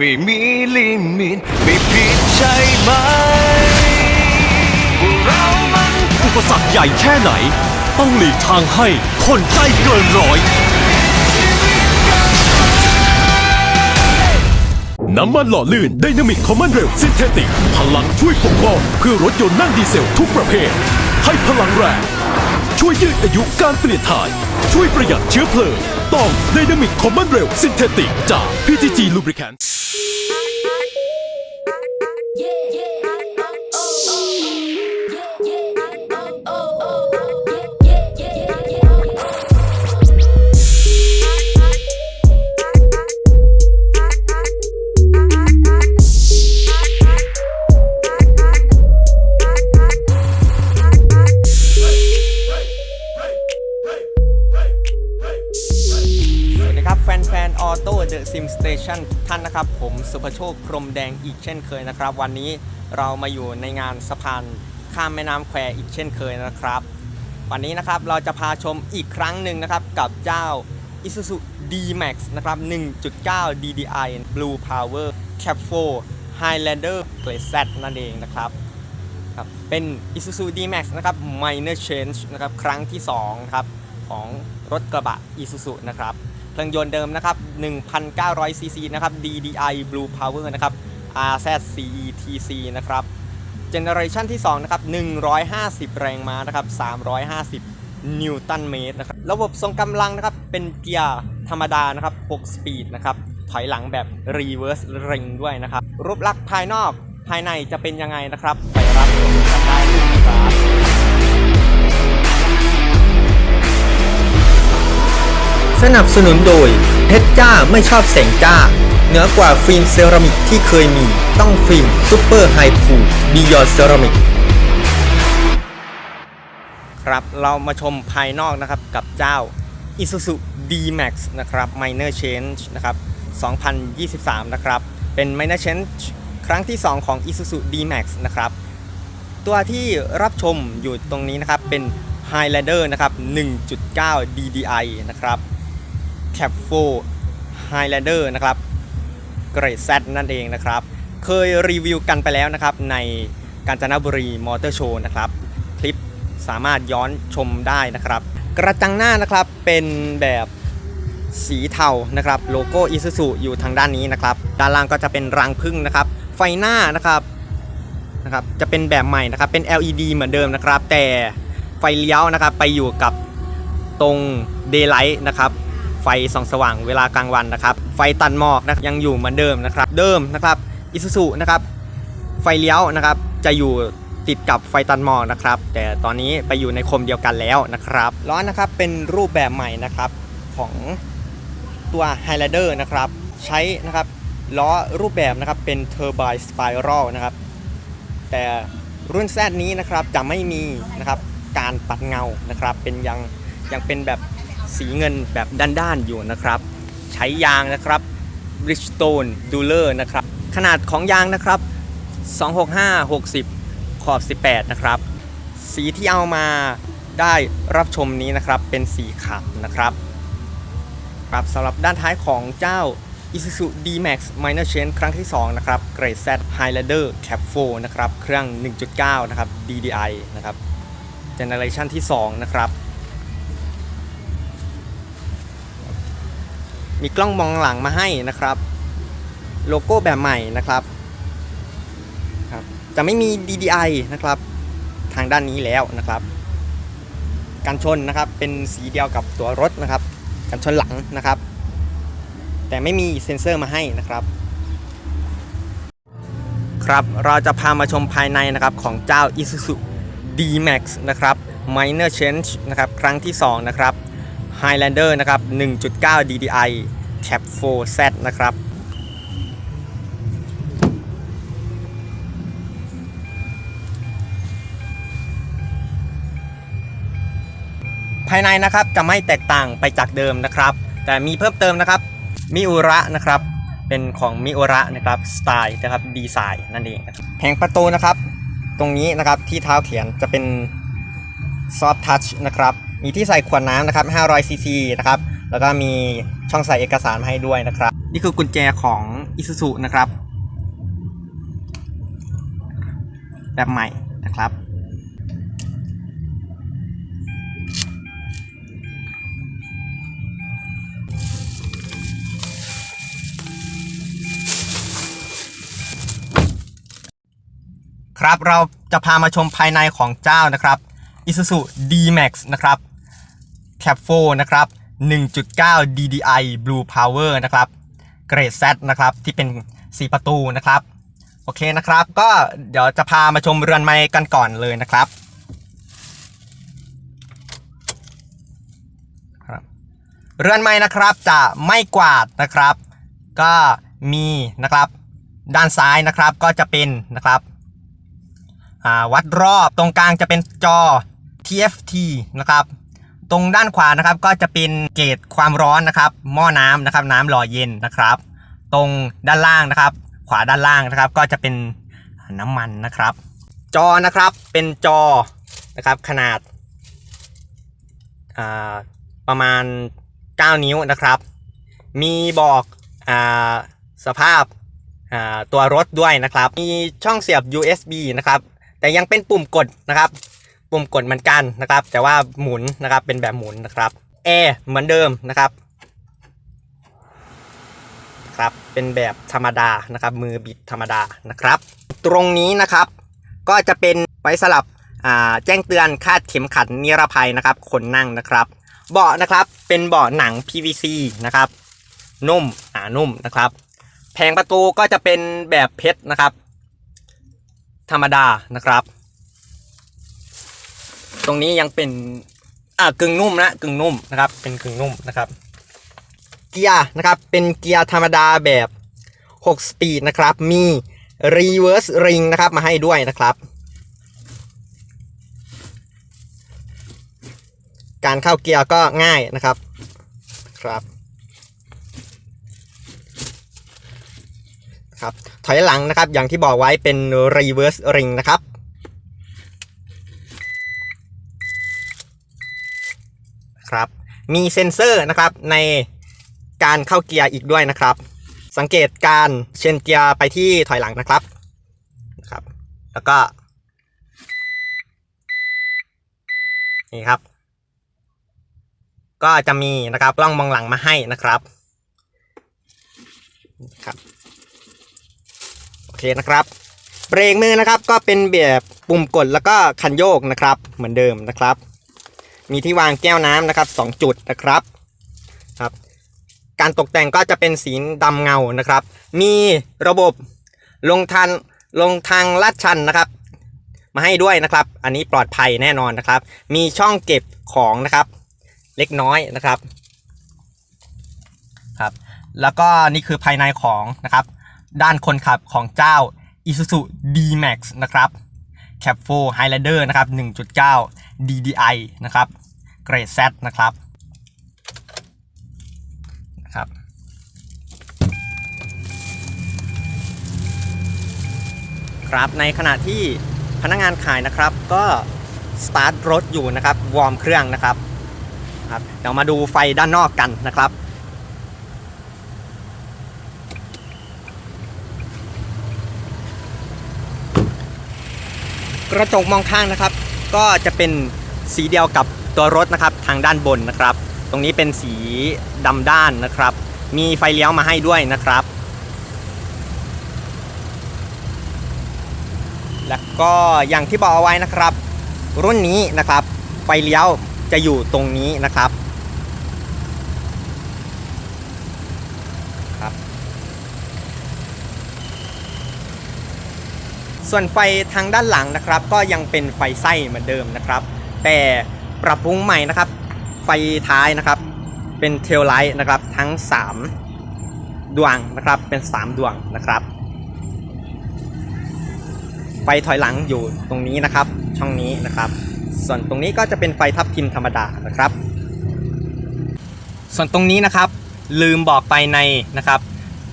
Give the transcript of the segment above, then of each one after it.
ไม่มีลิมิตไม่ผิดใช่ไหมพวกเรามันอุปสรรคใหญ่แค่ไหน ต้องหลีกทางให้คนใจเกินร้อย น้ำมันหล่อลื่นไดนามิกคอมมานเรลซินเทติกพลังช่วยปกป้องเพื่อรถยนต์นั่งดีเซลทุกประเภท ให้พลังแรง ช่วยยืดอายุการเปลี่ยนถ่าย ช่วยประหยัดเชื้อเพลิง ต้องไดนามิกคอมมานเรลซินเทติกจาก PTG Lubricants นะครับ ผมสุภโชคพรมแดงอีกเช่นเคยนะครับ วันนี้เรามาอยู่ในงานสะพานข้ามแม่น้ำแควอีกเช่นเคยนะครับ วันนี้นะครับเราจะพาชมอีกครั้งหนึ่งนะครับ กับเจ้า Isuzu D-Max นะครับ 1.9 DDI Blue Power Cap 4 Highlander Grade Z นั่นเองนะครับครับเป็น Isuzu D-Max นะครับ Minor Change นะครับ ครั้งที่2ครับของรถกระบะ Isuzu นะครับ เครื่องยนต์เดิมนะครับ 1,900 cc นะครับ DDI Blue Power นะครับ RZ CETC นะครับ เจเนอเรชันที่ 2 นะครับ 150 แรงม้านะครับ 350 นิวตันเมตรนะครับ ระบบทรงกำลังนะครับ เป็นเกียร์ธรรมดานะครับ 6 สปีดนะครับ ถอยหลังแบบ reverse ring ด้วยนะครับ รูปลักษณ์ภายนอกภายในจะเป็นยังไงนะครับ ไปรับชมกันได้เลยครับ นับสนุนโดยเพชรจ้าไม่ชอบแสงจ้า เหนือกว่าฟิล์มเซรามิกที่เคยมี ต้องฟิล์มซูเปอร์ไฮพูบิยอนเซรามิกครับเรามาชมภายนอกนะครับกับเจ้า Isuzu D-Max นะครับ Minor Change นะครับ 2023 นะครับ เป็น Minor Change ครั้งที่ 2 ของ Isuzu D-Max นะครับ ตัวที่รับชมอยู่ตรงนี้นะครับเป็น Highlander นะครับ 1.9 DDI นะครับ Cap 4 Highlander นะครับเกรด Z นั่นเองนะครับ เคยรีวิวกันไปแล้วนะครับ ในกาญจนบุรีมอเตอร์โชว์นะครับ คลิปสามารถย้อนชมได้นะครับ กระจังหน้านะครับเป็นแบบสีเทานะครับ โลโก้ Isuzu อยู่ทางด้านนี้นะครับด้านล่างก็จะเป็นรังพึ่งนะครับ ไฟหน้านะครับนะครับ จะเป็นแบบใหม่นะครับ เป็น LED เหมือนเดิมนะครับ แต่ไฟเลี้ยวนะครับไปอยู่กับตรง Daylight นะครับ ไฟส่องสว่างเวลากลางวันนะครับ ไฟตัดหมอกนะยังอยู่เหมือนเดิมนะครับ เดิมนะครับอิซูซุนะครับ ไฟเลี้ยวนะครับ จะอยู่ติดกับไฟตัดหมอกนะครับ แต่ตอนนี้ไปอยู่ในคมเดียวกันแล้วนะครับล้อนะครับเป็นรูปแบบใหม่นะครับของตัว Highlander นะครับ ใช้นะครับล้อรูปแบบนะครับเป็น Turbine Spiral นะครับ แต่รุ่น Z นี้นะครับจะไม่มีนะครับการปัดเงานะครับ เป็นยังยังเป็นแบบ สีเงินแบบด้านๆอยู่นะครับ ใช้ยางนะครับ Bridgestone Dueler นะครับ ขนาดของยางนะครับ 265 60 ขอบ 18 นะครับ สีที่เอามาได้รับชมนี้นะครับเป็นสีขาวนะครับครับสำหรับด้านท้ายของเจ้า Isuzu D-Max Minor Change ครั้งที่ 2 นะครับ Grade Z Highlander Cap 4 นะครับ เครื่อง 1.9 นะครับ DDI นะครับ Generation ที่ 2 นะครับ มีกล้องมองหลังมาให้นะครับ โลโก้แบบใหม่นะครับครับ จะไม่มี DDI นะครับ ทางด้านนี้แล้วนะครับ กันชนนะครับเป็นสีเดียวกับตัวรถนะครับ กันชนหลังนะครับ แต่ไม่มีเซ็นเซอร์มาให้นะครับ ครับเราจะพามาชมภายในนะครับของเจ้า Isuzu D-Max นะครับ Minor Change นะครับ ครั้งที่ 2 นะครับ Highlander นะครับ 1.9 DDI Cap 4Z นะครับ ภายในนะครับจะไม่แตกต่างไปจากเดิมนะครับ แต่มีเพิ่มเติมนะครับมิอุระนะครับ เป็นของมิอุระนะครับสไตล์นะครับดีไซน์นั่นเองแผงประตูนะครับ ตรงนี้นะครับที่เท้าเขียนจะเป็นซอฟทัชนะครับ มีที่ใส่ขวดน้ำนะครับ500ซีซีนะครับ แล้วก็มีช่องใส่เอกสารมาให้ด้วยนะครับ นี่คือกุญแจของ Isuzu นะครับ แบบใหม่นะครับครับเราจะพามาชมภายในของเจ้านะครับ Isuzu D-Max นะครับ Cap 4นะครับ 1.9 DDI Blue Power นะครับเกรด Z นะครับ ที่เป็น 4 ประตูนะครับ โอเคนะครับ ก็เดี๋ยวจะพามาชมเรือนไม้กันก่อนเลยนะครับเรือนไม้นะครับจะไม่กวาดนะครับ ก็มีนะครับด้านซ้ายนะครับก็จะเป็นนะครับวัดรอบตรงกลางจะเป็นจอ TFT นะครับ ตรงด้านขวานะครับก็จะเป็นเกจความร้อนนะครับ หม้อน้ำนะครับ น้ำหล่อเย็นนะครับ ตรงด้านล่างนะครับ ขวาด้านล่างนะครับ ก็จะเป็นน้ำมันนะครับ จอนะครับเป็นจอนะครับขนาดาประมาณ 9 นิ้วนะครับ มีบอกอสภาพาตัวรถด้วยนะครับ มีช่องเสียบ USB นะครับ แต่ยังเป็นปุ่มกดนะครับ ปุ่มกดเหมือนกันนะครับ แต่ว่าหมุนนะครับเป็นแบบหมุนนะครับแอร์เหมือนเดิมนะครับครับเป็นแบบธรรมดานะครับ มือบิดธรรมดานะครับ ตรงนี้นะครับก็จะเป็นไว้สลับอ่าแจ้งเตือนคาดเข็มขัดนิรภัยนะครับคนนั่งนะครับ เบาะนะครับเป็นเบาะหนัง PVC นะครับนุ่มหนานุ่มนะครับ แผงประตูก็จะเป็นแบบเพชรนะครับ ธรรมดานะครับ ตรงนี้ยังเป็นอ่ากึ่งนุ่มนะกึ่งนุ่มนะครับ เป็นกึ่งนุ่มนะครับ เกียร์นะครับเป็นเกียร์ธรรมดาแบบ 6 สปีดนะครับ มี reverse ring นะครับมาให้ด้วยนะครับ การเข้าเกียร์ก็ง่ายนะครับครับครับถอยหลังนะครับอย่างที่บอกไว้เป็น reverse ring นะครับ ครับ มีเซ็นเซอร์นะครับในการเข้าเกียร์อีกด้วยนะครับ สังเกตการเชนเกียร์ไปที่ถอยหลังนะครับนะครับ แล้วก็นี่ครับ ก็จะมีนะครับกล้องมองหลังมาให้นะครับครับโอเคนะครับ เบรกมือนะครับก็เป็นแบบปุ่มกดแล้วก็คันโยกนะครับ เหมือนเดิมนะครับ มีที่วางแก้วน้ำนะครับ2จุดนะครับครับ การตกแต่งก็จะเป็นสีดำเงานะครับ มีระบบลงทางลงทางลาดชันนะครับ มาให้ด้วยนะครับ อันนี้ปลอดภัยแน่นอนนะครับ มีช่องเก็บของนะครับ เล็กน้อยนะครับครับ แล้วก็นี่คือภายในของนะครับ ด้านคนขับของเจ้า Isuzu D-Max นะครับ Cap 4 Highlander นะครับ 1.9 DDI นะครับเกรด Z นะครับนะครับครับในขณะที่พนักงานขายนะครับก็สตาร์ทรถอยู่นะครับวอร์มเครื่องนะครับครับเดี๋ยวมาดูไฟด้านนอกกันนะครับ กระจกมองข้างนะครับ ก็จะเป็นสีเดียวกับตัวรถนะครับทางด้านบนนะครับ ตรงนี้เป็นสีดำด้านนะครับ มีไฟเลี้ยวมาให้ด้วยนะครับ แล้วก็อย่างที่บอกเอาไว้นะครับ รุ่นนี้นะครับ ไฟเลี้ยวจะอยู่ตรงนี้นะครับครับ ส่วนไฟทางด้านหลังนะครับ ก็ยังเป็นไฟไส้เหมือนเดิมนะครับ แต่ปรับปรุงใหม่นะครับ ไฟท้ายนะครับ เป็นเทลไลท์นะครับทั้ง 3 ดวงนะครับเป็น 3 ดวงนะครับ ไฟถอยหลังอยู่ตรงนี้นะครับ ช่องนี้นะครับ ส่วนตรงนี้ก็จะเป็นไฟทับทิมธรรมดานะครับ ส่วนตรงนี้นะครับ ลืมบอกไปในนะครับ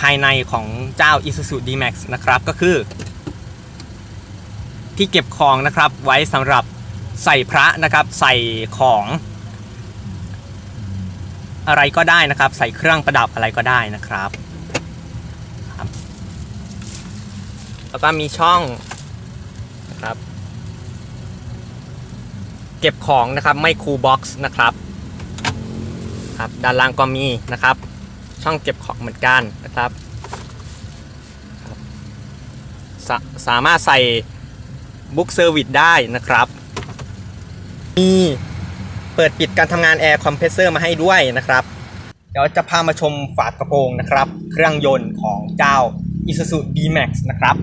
ภายในของเจ้า Isuzu D-Max นะครับก็คือ ที่เก็บของนะครับไว้สำหรับใส่พระนะครับ ใส่ของ อะไรก็ได้นะครับ ใส่เครื่องประดับอะไรก็ได้นะครับแล้วก็มีช่องนะครับ เก็บของนะครับไม่คูบ็อกซ์นะครับครับด้านล่างก็มีนะครับ ช่องเก็บของเหมือนกันนะครับสสามารถใส่ บุ๊กเซอร์วิสได้นะครับ มีเปิดปิดการทำงานแอร์คอมเพรสเซอร์มาให้ด้วยนะครับ เดี๋ยวจะพามาชมฝากระโปรงนะครับ เครื่องยนต์ของเจ้า Isuzu D-Max นะครับ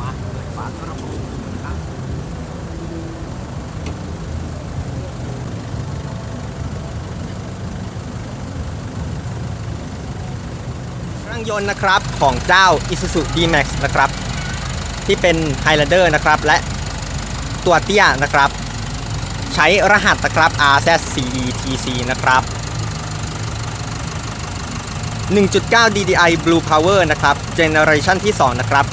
มาเปิดฝากระโปรงนะครับ เครื่อง ยนต์นะครับของเจ้า Isuzu D-Max นะครับ ที่เป็น Highlander นะครับ และตัวเตี้ยนะครับ ใช้รหัสนะครับ RZCETC นะครับ 1.9 DDI Blue Power นะครับเจเนอเรชันที่ 2 นะครับ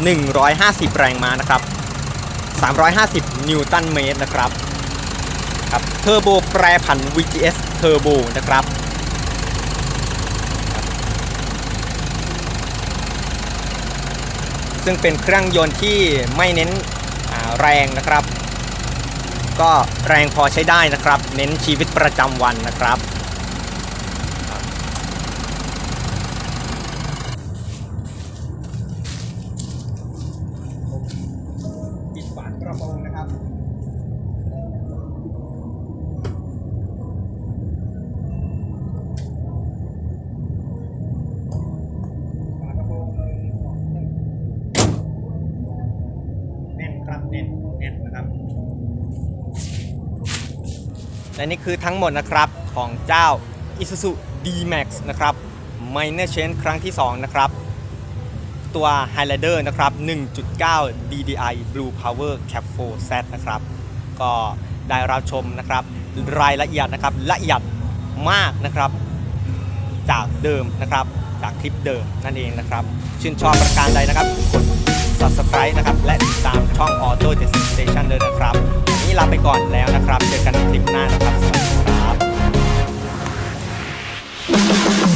150 แรงม้านะครับ 350 นิวตันเมตรนะครับครับเทอร์โบแปรผัน VGS Turbo นะครับ ซึ่งเป็นเครื่องยนต์ที่ไม่เน้นแรงนะครับ ก็แรงพอใช้ได้นะครับ เน้นชีวิตประจำวันนะครับ ปิดฝากระโปรงนะครับ ฝากระโปรงหนึ่งสองหนึ่งแน่นครับแน่นแน่นนะครับ และนี่คือทั้งหมดนะครับของเจ้า Isuzu D-Max นะครับ Minor Change ครั้งที่ 2 นะครับ ตัว Highlander นะครับ 1.9 DDI Blue Power Cap 4 Z นะครับ ก็ได้รับชมนะครับ รายละเอียดนะครับละเอียดมากนะครับ จากเดิมนะครับ จากคลิปเดิมนั่นเองนะครับ ชื่นชอบประการใดนะครับกด subscribe นะครับ และติดตามช่อง Auto j e s t Station เลยนะครับวันนี้ลาไปก่อนแล้วนะครับ เจอกันในคลิปหน้านะครับ สวัสดีครับ